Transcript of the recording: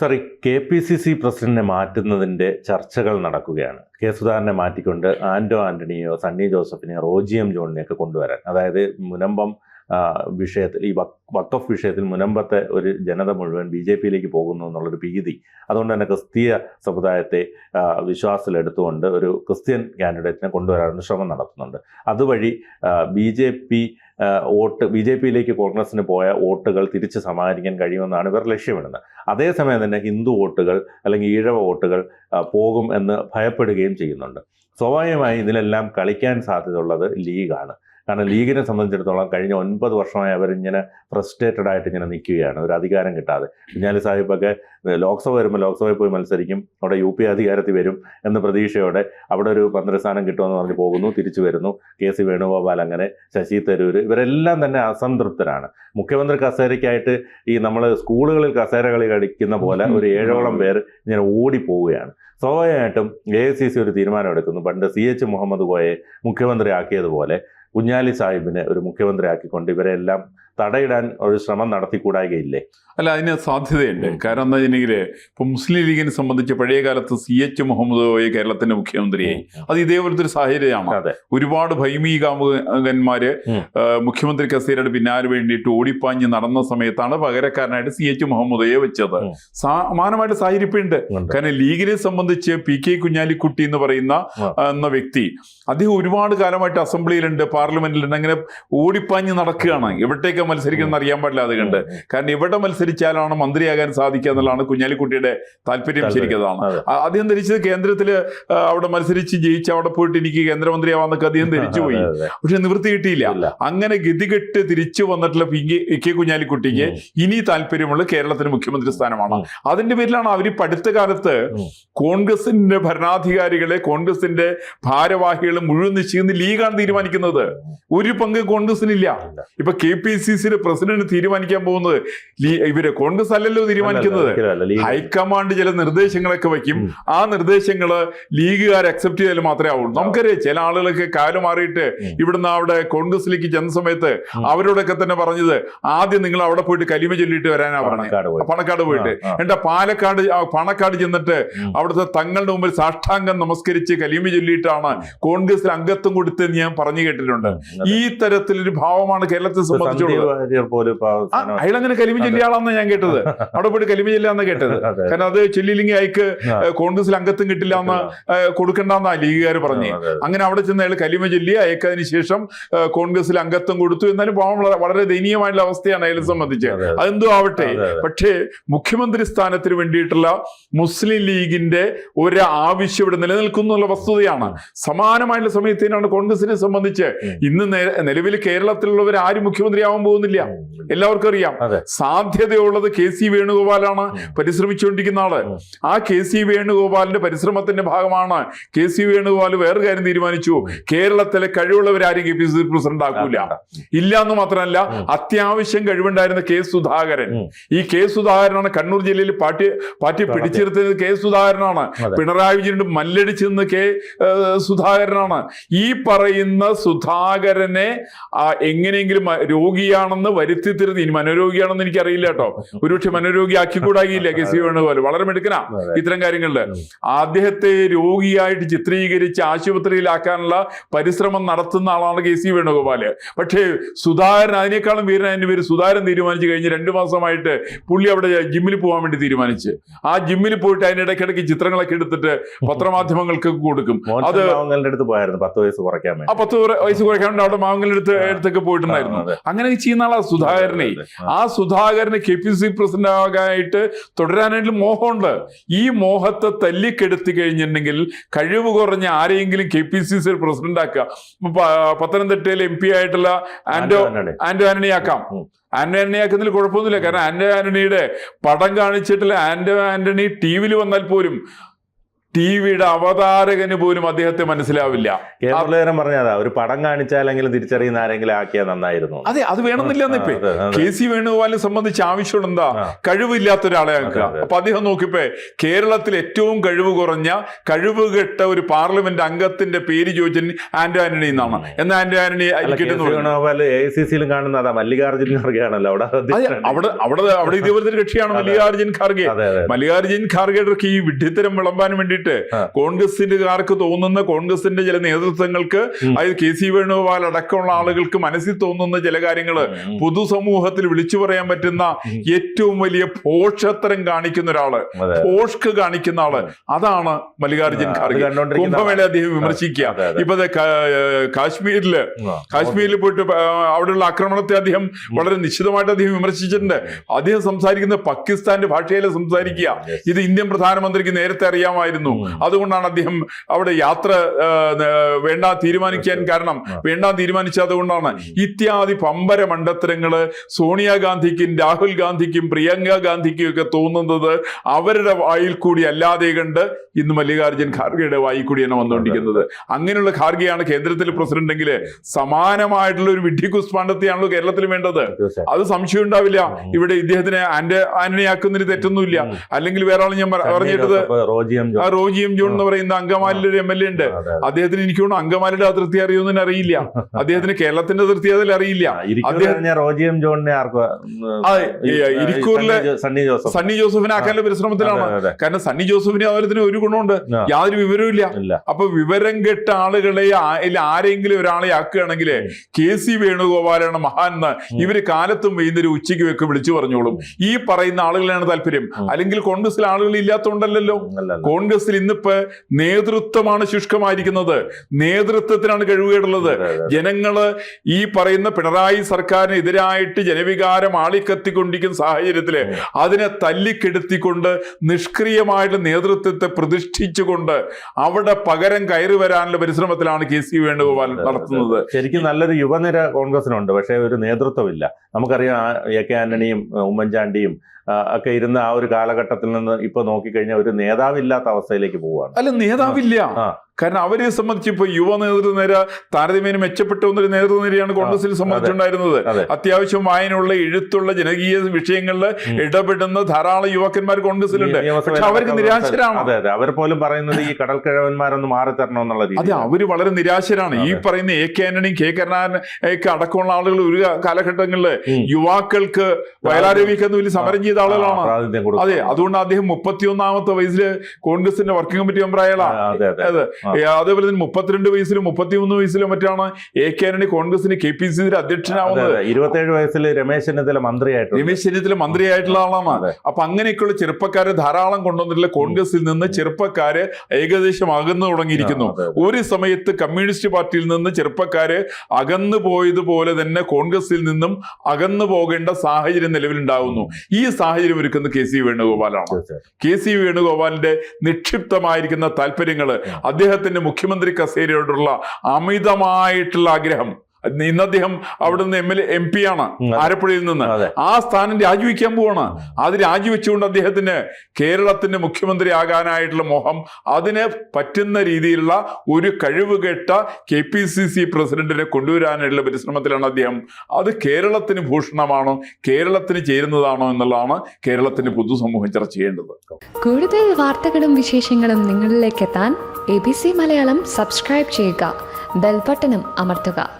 Sir K P C C പ്രസിഡന്റിനെ മാറ്റുന്നതിന്റെ ചർച്ചകൾ നടക്കുകയാണ്. കെ സുധാകരനെ മാറ്റിക്കൊണ്ട് ആന്റോ ആന്റണിയോ സണ്ണി ജോസഫിനെ റോജിയം ജോണിനെയൊക്കെ കൊണ്ടുവരാൻ. അതായത് മുനമ്പം വിഷയത്തിൽ ഈ വക്- വഖഫ് വിഷയത്തിൽ മുനമ്പത്തെ ഒരു ജനത മുഴുവൻ ബി ജെ പിയിലേക്ക് പോകുന്നു എന്നുള്ളൊരു ഭീതി. അതുകൊണ്ട് തന്നെ ക്രിസ്തീയ സമുദായത്തെ വിശ്വാസത്തിലെടുത്തുകൊണ്ട് ഒരു ക്രിസ്ത്യൻ കാൻഡിഡേറ്റിനെ കൊണ്ടുവരാനുള്ള ശ്രമം നടത്തുന്നുണ്ട്. അതുവഴി B J P vote B J പിയിലേക്ക് കോൺഗ്രസിന് പോയ വോട്ടുകൾ തിരിച്ച് സമാഹരിക്കാൻ കഴിയുമെന്നാണ് ഇവർ ലക്ഷ്യമിടുന്നത്. അതേസമയം തന്നെ ഹിന്ദു വോട്ടുകൾ അല്ലെങ്കിൽ ഈഴവ വോട്ടുകൾ പോകും എന്ന് ഭയപ്പെടുകയും ചെയ്യുന്നുണ്ട്. സ്വാഭാവികമായി ഇതിലെല്ലാം കളിക്കാൻ സാധ്യതയുള്ളത് ലീഗാണ്. കാരണം ലീഗിനെ സംബന്ധിച്ചിടത്തോളം കഴിഞ്ഞ ഒൻപത് വർഷമായി അവരിങ്ങനെ ഫ്രസ്ട്രേറ്റഡ് ആയിട്ട് ഇങ്ങനെ നിൽക്കുകയാണ്. ഒരു അധികാരം കിട്ടാതെ. കുഞ്ഞാലി സാഹിബൊക്കെ ലോക്സഭ വരുമ്പോൾ ലോക്സഭയിൽ പോയി മത്സരിക്കും. അവിടെ യു പി അധികാരത്തിൽ വരും എന്ന പ്രതീക്ഷയോടെ അവിടെ ഒരു മന്ത്രിസ്ഥാനം കിട്ടുമെന്ന് പറഞ്ഞ് പോകുന്നു തിരിച്ചു വരുന്നു. കെ സി വേണുഗോപാൽ അങ്ങനെ ശശി തരൂർ ഇവരെല്ലാം തന്നെ അസംതൃപ്തരാണ്. മുഖ്യമന്ത്രി കസേരയ്ക്കായിട്ട് ഈ നമ്മൾ സ്കൂളുകളിൽ കസേര കളി കളിക്കുന്ന പോലെ ഒരു ഏഴോളം പേർ ഇങ്ങനെ ഓടിപ്പോവുകയാണ്. സ്വാഭാവികമായിട്ടും എ ഐ സി സി ഒരു തീരുമാനമെടുക്കുന്നു പണ്ട് സി എച്ച് മുഹമ്മദ് കോയെ മുഖ്യമന്ത്രി ആക്കിയതുപോലെ കുഞ്ഞാലി സാഹിബിനെ ഒരു മുഖ്യമന്ത്രി ആക്കിക്കൊണ്ട് ഇവരെല്ലാം തടയിടാൻ ഒരു ശ്രമം നടത്തിക്കൂടായികയില്ലേ? അല്ല അതിന് സാധ്യതയുണ്ട്. കാരണം എന്താ വെച്ചിട്ടുണ്ടെങ്കിൽ ഇപ്പൊ മുസ്ലിം ലീഗിനെ സംബന്ധിച്ച് പഴയ കാലത്ത് സി എച്ച് മുഹമ്മദ് കോയ കേരളത്തിന്റെ മുഖ്യമന്ത്രിയായി അത് ഇതേപോലത്തെ ഒരു സാഹചര്യമാണ് ഒരുപാട് ഭൈമീകാമുകന്മാര് കാമുകന്മാര് മുഖ്യമന്ത്രി കസേരയുടെ പിന്നാലെ വേണ്ടിയിട്ട് ഓടിപ്പാഞ്ഞ് നടന്ന സമയത്താണ് പകരക്കാരനായിട്ട് സി എച്ച് മുഹമ്മദയെ വെച്ചത്. സമാനമായിട്ട് സാഹചര്യപ്പുണ്ട്. കാരണം ലീഗിനെ സംബന്ധിച്ച് പി കെ കുഞ്ഞാലിക്കുട്ടി എന്ന് പറയുന്ന എന്ന വ്യക്തി അദ്ദേഹം ഒരുപാട് കാലമായിട്ട് അസംബ്ലിയിലുണ്ട് പാർലമെന്റിലുണ്ട് അങ്ങനെ ഓടിപ്പാഞ്ഞ് നടക്കുകയാണ്. എവിടേക്കാ മത്സരിക്കണം എന്ന് അറിയാൻ പാടില്ല അത് കണ്ട്. കാരണം എവിടെ മത്സരിച്ചാലാണ് മന്ത്രിയാകാൻ സാധിക്കുക എന്നുള്ളതാണ് കുഞ്ഞാലിക്കുട്ടിയുടെ താല്പര്യം ശരിക്കുന്നതാണ് അദ്ദേഹം ധരിച്ചത് കേന്ദ്രത്തിൽ അവിടെ മത്സരിച്ച് ജയിച്ച് അവിടെ പോയിട്ട് എനിക്ക് കേന്ദ്രമന്ത്രിയാവാന്നൊക്കെ അദ്ദേഹം ധരിച്ചു പോയി. അതെ, അതെ. പക്ഷെ നിവൃത്തി കിട്ടിയില്ല. അങ്ങനെ ഗതികെട്ട് തിരിച്ചു വന്നിട്ടുള്ള പിങ്കി കെ- കുഞ്ഞാലിക്കുട്ടിക്ക് ഇനി താല്പര്യമുള്ള കേരളത്തിന് മുഖ്യമന്ത്രി സ്ഥാനമാണ്. അതിന്റെ പേരിലാണ് അവർ പഠിത്ത കാലത്ത് കോൺഗ്രസിന്റെ ഭരണാധികാരികളെ കോൺഗ്രസിന്റെ ഭാരവാഹികളെ മുഴുവൻ നിശ്ചയിക്കുന്ന ലീഗാണ് തീരുമാനിക്കുന്നത്. ഒരു പങ്ക് കോൺഗ്രസിനില്ല. ഇല്ല. ഇപ്പൊ കെ പി സി സിയുടെ പ്രസിഡന്റ് തീരുമാനിക്കാൻ പോകുന്നത്? ഇവർ കോൺഗ്രസ് അല്ലല്ലോ തീരുമാനിക്കുന്നത്. ഹൈക്കമാൻഡ് ചില നിർദ്ദേശങ്ങളൊക്കെ വയ്ക്കും. ആ നിർദ്ദേശങ്ങൾ ലീഗുകാർ അക്സെപ്റ്റ് ചെയ്താൽ മാത്രമേ ആവുള്ളൂ. നമുക്കറിയാം ചില ആളുകളൊക്കെ കാലം മാറിയിട്ട്. ഇവിടുന്ന് അവിടെ കോൺഗ്രസിലേക്ക് ചെന്ന സമയത്ത് അവരോടൊക്കെ തന്നെ പറഞ്ഞത് ആദ്യം നിങ്ങൾ അവിടെ പോയിട്ട് കലിമ ചൊല്ലിയിട്ട് വരാനാ പറഞ്ഞത് പണക്കാട് പോയിട്ട്. ആ. പാലക്കാട് പണക്കാട് ചെന്നിട്ട് അവിടുത്തെ തങ്ങളുടെ മുമ്പിൽ സാഷ്ടാംഗം നമസ്കരിച്ച് കലിമ ചൊല്ലിയിട്ടാണ് കോൺഗ്രസിൽ അംഗത്വം കൊടുത്തെന്ന് ഞാൻ പറഞ്ഞു കേട്ടിട്ടുണ്ട്. ഈ തരത്തിലൊരു ഭാവമാണ് കേരളത്തെ സംബന്ധിച്ചുള്ളത്. വാര്യർ പോലും കലിമ ചൊല്ലിയാളാന്ന് ഞാൻ കേട്ടത്. അവിടെ പോയിട്ട് കലിമ ചൊല്ലാന്ന് കേട്ടത്. കാരണം അത് ചൊല്ലിയില്ലെങ്കിൽ അയക്ക് കോൺഗ്രസിൽ അംഗത്വം കിട്ടില്ല എന്ന് കൊടുക്കണ്ടെന്നാ ലീഗുകാർ പറഞ്ഞേ. അങ്ങനെ അവിടെ ചെന്ന് അയാൾ കലിമ ചൊല്ലി അയക്കതിന് ശേഷം കോൺഗ്രസിൽ അംഗത്വം കൊടുത്തു. എന്നാലും പാവം വളരെ- ദയനീയമായിട്ടുള്ള അവസ്ഥയാണ് അയാളെ സംബന്ധിച്ച്. അതെ, അതെ. അതെന്തോ ആവട്ടെ. പക്ഷേ മുഖ്യമന്ത്രി സ്ഥാനത്തിന് വേണ്ടിയിട്ടുള്ള മുസ്ലിം ലീഗിന്റെ ഒരു ആവശ്യം ഇവിടെ നിലനിൽക്കുന്നു എന്നുള്ള വസ്തുതയാണ്. സമാനമായിട്ടുള്ള സമയത്തിനാണ് കോൺഗ്രസിനെ സംബന്ധിച്ച്. ഇന്ന് നിലവിൽ കേരളത്തിലുള്ളവർ ആര് മുഖ്യമന്ത്രിയാവാൻ പോകുന്നില്ല എല്ലാവർക്കും അറിയാം. സാധ്യതയുള്ളത് കെ സി വേണുഗോപാലാണ് പരിശ്രമിച്ചുകൊണ്ടിരിക്കുന്ന ആൾ. ആ കെ സി വേണുഗോപാലിന്റെ പരിശ്രമത്തിന്റെ ഭാഗമാണ് കെ സി വേണുഗോപാൽ വേറെ കാര്യം തീരുമാനിച്ചു. കേരളത്തിലെ കഴിവുള്ളവരാരും കെ പി സി പ്രസിഡന്റ് ആക്കൂല. ഇല്ല എന്ന് മാത്രമല്ല അത്യാവശ്യം കഴിവുണ്ടായിരുന്ന കെ സുധാകരൻ. ഈ കെ സുധാകരനാണ് കണ്ണൂർ ജില്ലയിൽ പാർട്ടി പാർട്ടി പിടിച്ചിരുത്തുന്നത് കെ സുധാകരനാണ്. പിണറായി വിജയൻ മല്ലടിച്ചു നിന്ന് കെ സുധാകരനാണ്. ഈ പറയുന്ന സുധാകരനെ എങ്ങനെയെങ്കിലും മ- രോഗിയാണെന്ന് വരുത്തി തിരുത്തി ഇനി മനോരോഗിയാണെന്ന് എനിക്ക് അറിയില്ല കേട്ടോ. ഒരുപക്ഷെ മനോരോഗി ആക്കിക്കൂടാകില്ല കെ സി വേണുഗോപാൽ. വളരെ മെടുക്കനാ. ഇത്തരം കാര്യങ്ങളിൽ. അദ്ദേഹത്തെ രോഗിയായിട്ട് ചിത്രീകരിച്ച് ആശുപത്രിയിലാക്കാനുള്ള പരിശ്രമം നടത്തുന്ന ആളാണ് കെ സി വേണുഗോപാൽ പക്ഷേ സുധാകരൻ അതിനേക്കാളും വീരനായതിന്റെ പേര് സുധാകരൻ തീരുമാനിച്ചു കഴിഞ്ഞ് രണ്ടു മാസമായിട്ട് പുള്ളി അവിടെ ജിമ്മിൽ പോകാൻ വേണ്ടി തീരുമാനിച്ച്. ആ ജിമ്മിൽ പോയിട്ട് അതിന് ഇടയ്ക്കിടയ്ക്ക് ചിത്രങ്ങളൊക്കെ എടുത്തിട്ട് പത്രമാധ്യമങ്ങൾക്ക് കൊടുക്കും. അത് അടുത്ത് പോയായിരുന്നു പത്ത് വയസ്സ് കുറയ്ക്കാൻ ആ പത്ത് വയസ്സ് കുറയ്ക്കാൻ അവിടെ മാവങ്ങളുടെ അടുത്ത് അടുത്തൊക്കെ പോയിട്ടുണ്ടായിരുന്നു. ആ, അതെ. അങ്ങനെ ചെയ്യുന്ന സുധാകരനെ. ആ. സുധാകരന് കെ പി സി പ്രസിഡന്റ് ആകാനായിട്ട് തുടരാനായിട്ട് മോഹമുണ്ട്. ഈ മോഹത്തെ തല്ലിക്കെടുത്തി കഴിഞ്ഞിട്ടുണ്ടെങ്കിൽ കഴിവ് കുറഞ്ഞ ആരെയെങ്കിലും K P C C president ആക്കുക പത്തനംതിട്ടയിൽ എം പി ആയിട്ടുള്ള ആന്റോ ആന്റോ ആന്റോ ആന്റണി ആക്കാം ആന്റോ ആന്റണി ആക്കുന്നതിൽ കുഴപ്പമൊന്നുമില്ല. കാരണം ആന്റോ ആന്റണിയുടെ പടം കാണിച്ചിട്ടുള്ള ആന്റോ ആന്റണി ടി വിയിൽ വന്നാൽ പോലും ടി വിയുടെ അവതാരകന് പോലും അദ്ദേഹത്തെ മനസ്സിലാവില്ല. കേരളം പറഞ്ഞതാ ഒരു പടം കാണിച്ചാലെങ്കിലും തിരിച്ചറിയുന്ന ആരെങ്കിലും ആക്കിയാൽ നന്നായിരുന്നു. അതെ അത് വേണമെന്നില്ല എന്നിപ്പേ. കെ സി വേണുഗോപാലിനെ സംബന്ധിച്ച് ആവശ്യം എന്താ ആ. കഴിവില്ലാത്ത ഒരാളെ ആക്കുക. അപ്പൊ അദ്ദേഹം നോക്കിപ്പോ കേരളത്തിൽ ഏറ്റവും കഴിവ് കുറഞ്ഞ കഴിവ് കെട്ട ഒരു പാർലമെന്റ് അംഗത്തിന്റെ പേര് ചോദിച്ചത് ആന്റോ ആന്റണി എന്നാണ്. എന്ന Anto Antony Venugopal A I C സിയിലും കാണുന്നതാ മല്ലികാർജുൻ ഖാർഗെയാണല്ലോ. അവിടെ അവിടെ അവിടെ അവിടെ ഇതേപോലത്തെ ഒരു കക്ഷിയാണ്. മല്ലികാർജുൻ ഖാർഗെ. മല്ലികാർജുൻ ഖാർഗെയുടെ ഈ വിഡ്ഢിത്തരം വിളമ്പാൻ വേണ്ടിയിട്ട് ആ. കോൺഗ്രസിന്റെകാർക്ക് തോന്നുന്ന കോൺഗ്രസിന്റെ ചില നേതൃത്വങ്ങൾക്ക്. അതായത് കെ സി വേണുഗോപാൽ അടക്കമുള്ള ആളുകൾക്ക് മനസ്സിൽ തോന്നുന്ന ചില കാര്യങ്ങൾ. പൊതുസമൂഹത്തിൽ വിളിച്ചു പറയാൻ പറ്റുന്ന ഏറ്റവും വലിയ പോഷത്തരം കാണിക്കുന്ന ഒരാൾ. പോഷ്ക്ക് കാണിക്കുന്ന ആൾ. അതാണ് മല്ലികാർജുൻ അത് ഖാർഗെ. കുംഭമേള അദ്ദേഹം വിമർശിക്കുക. ഇപ്പൊ കാശ്മീരിൽ കാശ്മീരിൽ പോയിട്ട് അവിടെയുള്ള ആക്രമണത്തെ അദ്ദേഹം വളരെ നിശ്ചിതമായിട്ട് അദ്ദേഹം വിമർശിച്ചിട്ടുണ്ട്. അദ്ദേഹം സംസാരിക്കുന്ന പാകിസ്ഥാന്റെ ഭാഷയിലെ സംസാരിക്കുക. ഇത് ഇന്ത്യൻ പ്രധാനമന്ത്രിക്ക് നേരത്തെ അറിയാമായിരുന്നു. ഉം. അതുകൊണ്ടാണ് അദ്ദേഹം അവിടെ യാത്ര വേണ്ട തീരുമാനിക്കാൻ കാരണം. വേണ്ട തീരുമാനിച്ചത് അതുകൊണ്ടാണ്. ഇത്യാദി പമ്പര മണ്ടത്തരങ്ങൾ സോണിയാഗാന്ധിക്കും രാഹുൽ ഗാന്ധിക്കും പ്രിയങ്ക ഗാന്ധിക്കും ഒക്കെ തോന്നുന്നത് അവരുടെ വായിൽ കൂടി അല്ലാതെ കണ്ട് ഇന്ന് മല്ലികാർജുൻ ഖാർഗെയുടെ വായിൽ കൂടിയാണ് വന്നുകൊണ്ടിരിക്കുന്നത്. അങ്ങനെയുള്ള ഖാർഗെയാണ് കേന്ദ്രത്തിൽ പ്രസിഡന്റ് എങ്കിൽ സമാനമായിട്ടുള്ള ഒരു വിഡ്ഢി കുസ്പാണ്ഡത്തെയാണല്ലോ കേരളത്തിൽ വേണ്ടത്. അത് സംശയം ഉണ്ടാവില്ല. ഇവിടെ ഇദ്ദേഹത്തിനെ ആന്റ ആന്റണിയാക്കുന്നതിന് തെറ്റൊന്നുമില്ല. അല്ലെങ്കിൽ വേറെ ആൾ ഞാൻ പറ- പറഞ്ഞിട്ടത് ജോസഫ്. റോജിയം ജോൺ എന്ന് പറയുന്ന അങ്കമാലിയിലെ ഒരു എം എൽ എ ഉണ്ട്. അദ്ദേഹത്തിന് എനിക്ക് തോന്നുന്നു അങ്കമാലിയുടെ അതിർത്തി അറിയുമെന്ന് അറിയില്ല. അദ്ദേഹത്തിന് കേരളത്തിന്റെ അതിർത്തി അതിൽ അറിയില്ല. ജോണിനെ ഇരിക്കൂറിലെ സണ്ണി ജോസഫ്. സണ്ണി ജോസഫിനെ ആക്കാനുള്ള പരിശ്രമത്തിലാണ്. കാരണം സണ്ണി ജോസഫിന് അതുപോലെ തന്നെ ഒരു ഗുണമുണ്ട്. യാതൊരു വിവരവും ഇല്ല. അപ്പൊ വിവരം കെട്ട ആളുകളെ ആരെങ്കിലും ഒരാളെ ആക്കുകയാണെങ്കിൽ. കെ സി വേണുഗോപാലാണ് മഹാൻ എന്ന് ഇവർ കാലത്തും വൈകുന്നേരം ഉച്ചയ്ക്ക് വെക്ക് വിളിച്ചു പറഞ്ഞോളും. ഈ പറയുന്ന ആളുകളാണ് താല്പര്യം. അല്ലെങ്കിൽ കോൺഗ്രസിൽ ആളുകൾ ഇല്ലാത്തതുകൊണ്ടല്ലോ അല്ല. കോൺഗ്രസിൽ ഇന്നിപ്പോ നേതൃത്വമാണ് ശുഷ്കമായിരിക്കുന്നത്. നേതൃത്വത്തിനാണ് കഴിവുകേടുള്ളത്. ജനങ്ങൾ ഈ പറയുന്ന പിണറായി സർക്കാരിനെതിരായിട്ട് ജനവികാരം ആളിക്കത്തിക്കൊണ്ടിരിക്കുന്ന സാഹചര്യത്തിൽ അതിനെ തല്ലിക്കെടുത്തിക്കൊണ്ട് നിഷ്ക്രിയമായിട്ട് നേതൃത്വത്തെ പ്രതിഷ്ഠിച്ചുകൊണ്ട് അവിടെ പകരം കയറി വരാനുള്ള പരിശ്രമത്തിലാണ് കെ സി വേണുഗോപാൽ നടത്തുന്നത്. ശരിക്കും നല്ലൊരു യുവനിര കോൺഗ്രസിനുണ്ട്. പക്ഷേ ഒരു നേതൃത്വമില്ല. നമുക്കറിയാം എ കെ ആന്റണിയും ഉമ്മൻചാണ്ടിയും ഒക്കെ ഇരുന്ന ആ ഒരു കാലഘട്ടത്തിൽ നിന്ന് ഇപ്പൊ നോക്കിക്കഴിഞ്ഞാൽ ഒരു നേതാവില്ലാത്ത അവസ്ഥയിലേക്ക് പോവുകയാണ് അല്ല നേതാവില്ല ആ. കാരണം അവരെ സംബന്ധിച്ച് ഇപ്പൊ യുവ നേതൃനിര താരതമ്യേന മെച്ചപ്പെട്ട ഒന്നൊരു നേതൃനിരയാണ് കോൺഗ്രസിൽ സംബന്ധിച്ചുണ്ടായിരുന്നത്. അത്യാവശ്യം വായനയുള്ള എഴുത്തുള്ള ജനകീയ വിഷയങ്ങളിൽ. ഇടപെടുന്ന ധാരാളം യുവാക്കന്മാർ കോൺഗ്രസിലുണ്ട് പക്ഷെ അവർക്ക് നിരാശരാണ് അതെ അതെ. അവർ പോലും പറയുന്നത് ഈ കടൽക്കിഴവന്മാരൊന്ന് മാറി തരണം എന്നുള്ള അതെ അവർ അവർ വളരെ നിരാശരാണ്. ഈ പറയുന്ന എ കെ ആന്റണിയും കെ കരുണാകരൻ ഒക്കെ അടക്കമുള്ള ആളുകൾ ഒരു കാലഘട്ടങ്ങളിൽ. യുവാക്കൾക്ക് വയലാരവിക്ക് വലിയ സമരം ചെയ്ത ആളുകളാണ്. അതെ അതുകൊണ്ട് അദ്ദേഹം മുപ്പത്തിയൊന്നാമത്തെ വയസ്സിൽ കോൺഗ്രസിന്റെ വർക്കിംഗ് കമ്മിറ്റി മെമ്പർ അയാളാണ് അതെ. അതെ. അതേപോലെ തന്നെ മുപ്പത്തിരണ്ട് വയസ്സിലും മുപ്പത്തിമൂന്ന് വയസ്സിലും മറ്റാണ് എ കെ ആന്റണി കോൺഗ്രസിന് കെ പി സി സിയുടെ അധ്യക്ഷനാവുന്നത്. ഇരുപത്തേഴ് വയസ്സിൽ രമേശ് ചെന്നിത്തല മന്ത്രിയായിട്ട് രമേശ് ചെന്നിത്തല മന്ത്രിയായിട്ടുള്ള ആളാണ്. അപ്പൊ അങ്ങനെയൊക്കെയുള്ള ചെറുപ്പക്കാരെ ധാരാളം കൊണ്ടുവന്നിട്ടുള്ള കോൺഗ്രസിൽ നിന്ന് ചെറുപ്പക്കാര് ഏകദേശം അകന്നു തുടങ്ങിയിരിക്കുന്നു ഒരു സമയത്ത് കമ്മ്യൂണിസ്റ്റ് പാർട്ടിയിൽ നിന്ന് ചെറുപ്പക്കാര് അകന്നു പോയതുപോലെ തന്നെ കോൺഗ്രസിൽ നിന്നും അകന്നു പോകേണ്ട സാഹചര്യം നിലവിലുണ്ടാകുന്നു ഈ സാഹചര്യം ഒരുക്കുന്ന കെ സി വേണുഗോപാലാണ്. കെ സി വേണുഗോപാലിന്റെ നിക്ഷിപ്തമായിരിക്കുന്ന താല്പര്യങ്ങൾ അദ്ദേഹത്തിന്റെ മുഖ്യമന്ത്രി കസേരയോടുള്ള അമിതമായിട്ടുള്ള ആഗ്രഹം. ഇന്ന് അദ്ദേഹം അവിടുന്ന് എം എൽ എം പി ആണ് ആലപ്പുഴയിൽ നിന്ന്. ആ സ്ഥാനം രാജിവെക്കാൻ പോവാണ്. അത് രാജിവെച്ചുകൊണ്ട് അദ്ദേഹത്തിന് കേരളത്തിന്റെ മുഖ്യമന്ത്രി ആകാനായിട്ടുള്ള മോഹം അതിന് പറ്റുന്ന രീതിയിലുള്ള ഒരു കഴിവ് കേട്ട കെ പി സി സി പ്രസിഡന്റിനെ കൊണ്ടുവരാനുള്ള പരിശ്രമത്തിലാണ് അദ്ദേഹം. അത് കേരളത്തിന് ഭൂഷണമാണോ കേരളത്തിന് ചേരുന്നതാണോ എന്നുള്ളതാണ് കേരളത്തിന്റെ പൊതുസമൂഹം ചർച്ച ചെയ്യേണ്ടത്. കൂടുതൽ വാർത്തകളും വിശേഷങ്ങളും നിങ്ങളിലേക്ക് എത്താൻ A B C Malayalam subscribe ചെയ്യുക. ബെൽബട്ടനും അമർത്തുക.